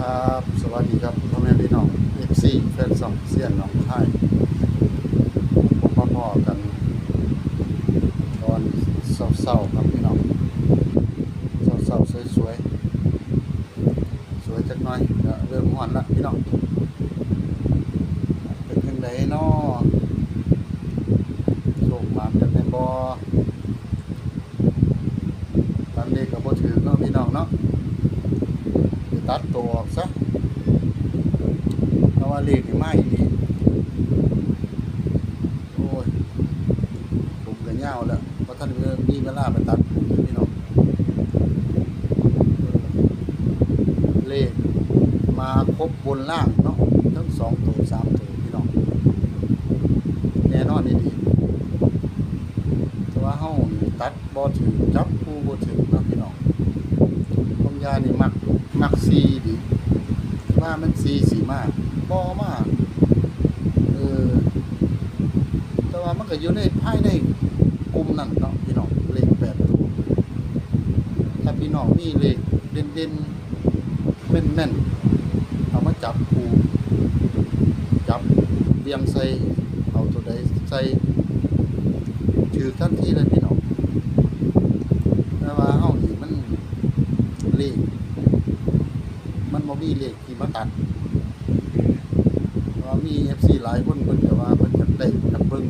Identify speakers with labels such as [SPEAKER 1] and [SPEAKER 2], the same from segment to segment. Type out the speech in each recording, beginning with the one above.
[SPEAKER 1] ครับ สวัสดีครับพ่อแม่พี่น้องเอฟซีแฟนสองเสียนน้องคายพบพ่อๆกัน ตอนเศร้าๆครับพี่น้องเศร้าๆสวยๆ สวยจักหน่อยก็เริ่มห่อนละพี่น้องเป็นยังไงเนาะโชคหมานกันในบ่ตอนนี้ก็บ่ถือเนาะพี่น้องเนาะ ไป ตัดตัวออกซะเพราะว่าเลขนี่มาอีดีโอ้ยผมก็ยาวแล้วเพราะท่านมีเวลาไปตัดผมพี่น้องเลขมาครบบนล่างเนาะทั้งสองตัวสามตัวพี่น้องแน่นอนนี่ดีแต่ว่าเฮาตัดบ่ถึงจับคู่บ่ถึงเนาะพี่น้อง ผมยานี่มักมัก ซีดิว่ามันซีสีมากบอมากเออแต่ว่ามันก็อยู่ในภายในกลุ่มนั่นเนาะพี่น้องเลขแปดตัวถ้าพี่น้องมีเลขเด่นเด่นแม่นแม่นเอามาจับคูจับเรียงใส่เอาตัวใดใส่ถือทันทีเลยพี่น้องแต่ว่าเฮานี่มันเลข มันบ่มีเลขที่มาตัดว่ามี FC หลายคนเพิ่นก็ว่าเพิ่นจะได้กับเบิ่ง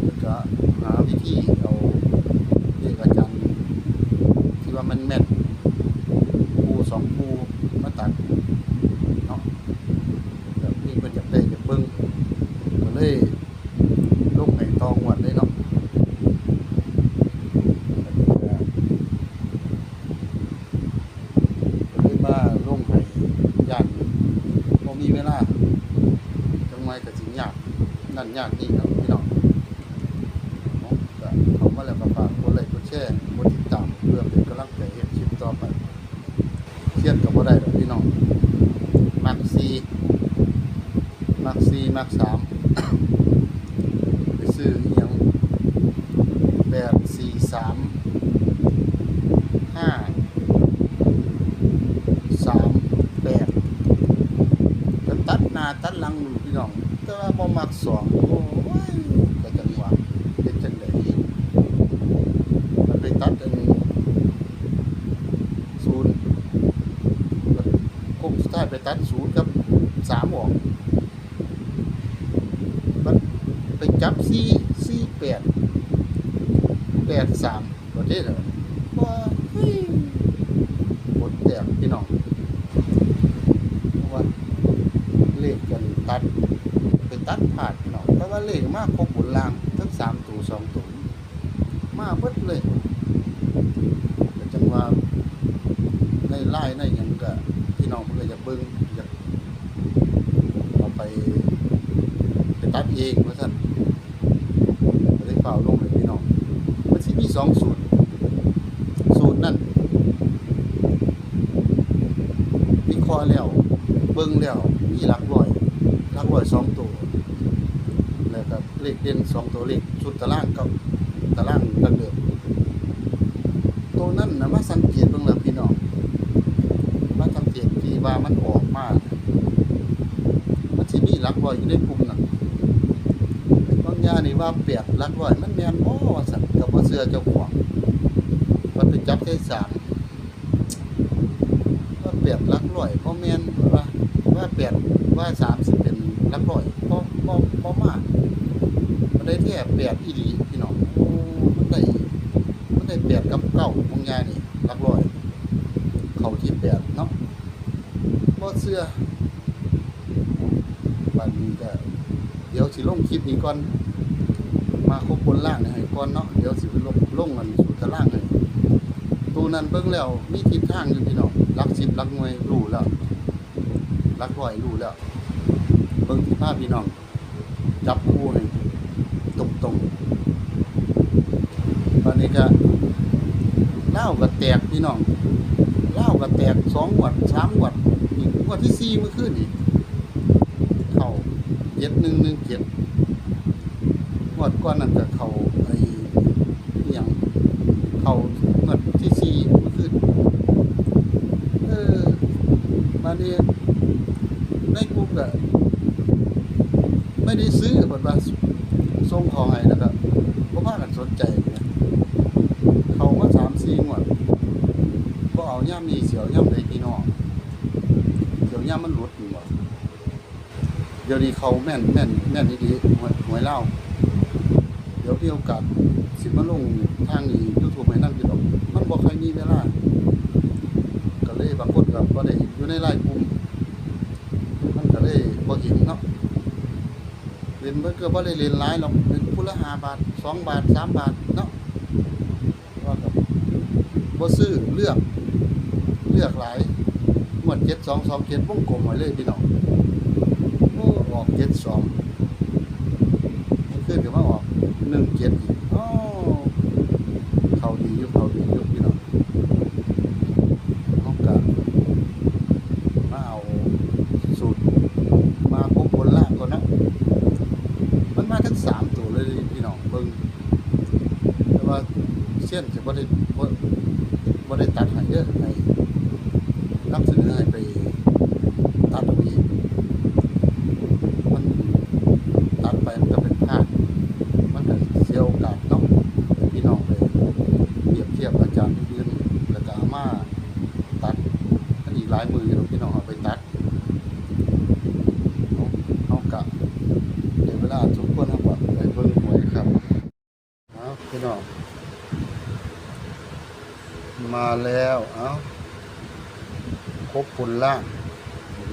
[SPEAKER 1] เพิ่นก็หาวิธีเอาเลขอาจารย์ที่ว่ามันแม่นคู่สองคู่มาตัดเนาะแบบนี้เพิ่นอยากได้จากเบิ่งก็เลยลงให้ตองวดเลยเนาะ ก็เลยมาลงให้ย่านบ่มีเวลาจังไว้ก็สิยากนั่น ยากนี่ครับพี่น้องเนาะเขามาแล้วก็ฝากกดไลค์กดแชร์กดติดตามเพื่อเป็นกำลังใจให้คลิปต่อไปเครียดกับว่าได้หรอกพี่น้องมักซีมักซีมักสาม ไปซื้ออีหยังแปดสี่สามห้า สามแปดก็ตัดหน้าตัดหลังอยู่ พี่น้อง แต่ว่าบ่มักสองโอ้ยก็จังหวะเป็นจังไดมันไปตัดอันนี้ศูนย์คงสุดท้ายไปตัดศูนย์กับสามออกมันไปจับสี่สี่แปดแปดสามประเทศอะไรว่าเฮ้ยหมดแตกพี่น้อง เพราะว่า เลขกันตัดไปตัดผ่านพี่น้องแต่ว่าเลขมากครบบนลางทั้งสามตัวสองตัวมาเบิดเลยก็จังว่าในไล่ในหยังก็พี่น้องเพิ่นก็อยากเบิ่งอยากเอาไปไปตัดเองว่าซั่นก็ได้ฝ่าลงให้พี่น้องมันสิมีสองสูตรสูตรนั่นวิเคราะห์แล้วเบิ่งแล้ว มีลักร้อยลักร้อยสองตัวแล้วก็เลขเด่นสองตัวเลขชุดตารางกับตารางดังเดิมตัวนั้นนะมาสังเกตเบิ่งแล้วพี่น้องมาสังเกตที่ว่ามันออกมามันสิมีหลักร้อยอยู่ในกลุ่มนั้นบางอย่างนี่ว่าเปียกลักร้อย มันแมนบ่ว่าซั่นก็บ่เชื่อเจ้าของมันไปจับได้สามเปียบลักร้อยพ่อแมนว่า ว่าเปรียบว่าสามสิบเป็นลักร้อยพอพอพอมากมันได้แค่เปรียบอีหลีพี่น้องมันได้มันได้เปรียบกับเก้าของยานี่ลักร้อย เขาที่เปรียบเนาะบ่เสื้อวันนี้ก็เดี๋ยวสิลงคลิปนี้ก่อนมาครบบนล่างให้ก่อนเนาะเดี๋ยวสิลงลงกันสู่ตารางให้ตัวนั้นเบิ่งแล้วมีทิศทางอยู่พี่น้องรักสิบรักหน่วยรู้แล้ว รักร้อยรู้แล้ว เบิ่งที่ภาพพี่น้อง จับคู่ให้ตรงตรงตอนนี้ก็เล่าวก็แตกพี่น้องเล่าวก็แตกสองวัดสามวัดอีกวัดที่สี่เมื่อคืนนี่เข้าเจ็ดหนึ่งหนึ่งเจ็ดงวดก้อนนั้นก็เข้าไอ้อย่างเข่าเงินที่ซีเมื่อคืนเออมาวันนี้ ในกลุ่มก็ไม่ได้ซื้อเพิ่นว่าส่งของให้แล้วก็บ่พราะว่ากันสนใจเนี่ยเขามา3-4งวดบ่เอาย่ํนี้เสียวย่ํใดพี่น้องเดี๋ยวย่ํมันหลุดนี่บ่เดี๋ยวนี้เขาแม่นแม่นแม่นดีๆหวยหวยเล่าเดี๋ยวมีโอกาสสิมาลงทางนี้ YouTube ให้นำอยู่ดอกมันบ่ค่อยมีเวลาก็เลยบางคนก็บ่ได้อยู่ในไลน์กลุ่ม บ่เห็นเนาะเรียนเบิร์ก็บ่ได้เรียนหลายหรอกเป็นผู้ละหาบาทสองบาทสามบาทเนาะว่ากับบซื้อเลือก เลือกหลายหมดเจ็ดสองสองเจ็ดพุ่งกลมไว้เลยพี่น้องออกเจ็ดสองมันขึ้ดี๋ยวมาออกหนึ่งเจ็ด 100, se puede มาแล้วเอาครบผลล่าง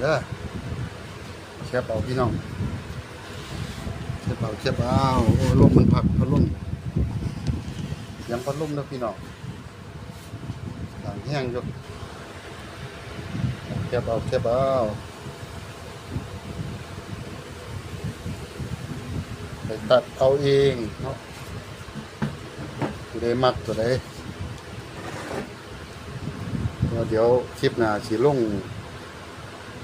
[SPEAKER 1] เด้อแคบเอาพี่น้องแคบเอาแคบเอาโอ้ลมมันพัดพัดลมยังพัดลมนะพี่น้องต่างแห้งอยู่แคบเอาแคบเอาไปตัดเอาเองเนาะผู้ใดมักตัวใด เดี๋ยวคลิปหน้าสิลง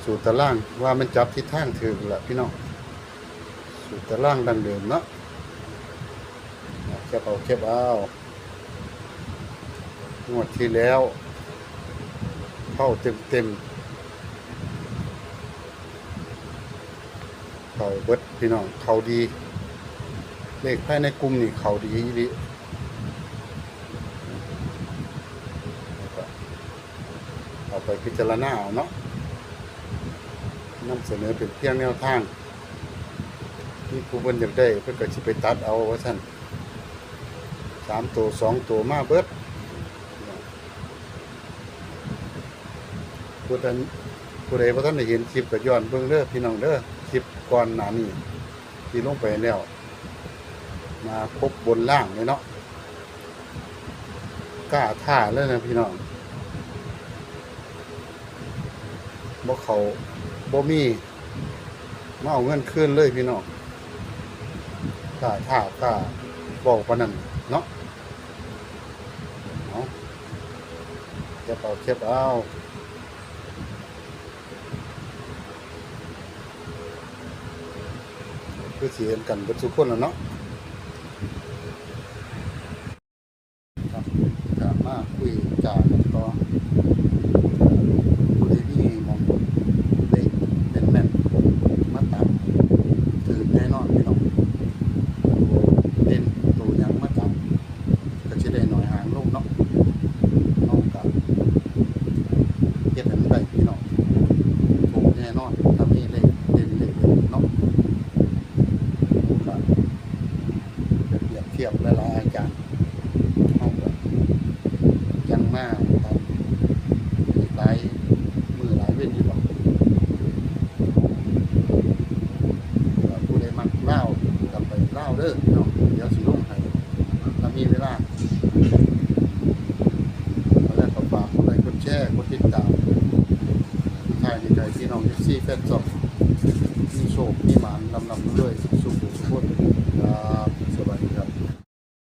[SPEAKER 1] สู่ตารางว่ามันจับทิศทางถึงละพี่น้องสู่ตารางดังเดิมเนาะแคบเอาแคบเอางวดที่แล้วเข้าเต็มเต็มเขาเบิดพี่น้องเขาดี เลขภายในกลุ่มนี่เขาดีอีหลีเอาไป พิจารณาเอาเนาะนำเสนอเป็นเพียงแนวทางนี่ผู้เพิ่นอยากได้เพิ่นก็สิไปตัดเอาว่าซั่นสามตัวสองตัวมาเบิดผู้ใดผู้ใดบ่ทันได้เห็นคลิปก็ย้อนเบิ่งเด้อพี่น้องเด้อคลิปก่อนหน้านี้ที่ลงไปแล้ว มาพบบนล่างเลยเนาะกล้าท่าเลยนะพี่น้อง บ่เขาบ่มีมาเอาเงินคืนเลยพี่น้องกล้าท่ากล้าบอกปานนั้นเนาะเอาเก็บเอาเก็บเอาคือสิเห็นกันเบิดทุกคนแล้วเนาะครับกลับมาคุยจากันต่อผู้ใดมีหมองได้เป็นแม่นมาตามถือแน่นอนพี่น้องตัวเด่นตัวหยังมาตามก็สิได้หน่อยหางลงเนาะเอากับเฮ็ดให้มันได้พี่น้องถูกแน่นอนถ้ามีเลขเด่นเลขเด่นเนาะ ก็จะเปรียบเทียบหลายๆอาจารย์เอาแบบยังมากครับอีกหลายมือหลายเว้นอยู่หรอกก็ผู้ใดมักเล่าวกลับไป เล่าเด้อพี่น้องเดี๋ยวสิลงให้ถ้ามีเวลาแล้วก็ฝากกดไลค์กดแชร์กดติดตามถ่ายในใจพี่น้องเอฟซีแฟนซอกมีโชคมีหมานลำลำด้วยสุ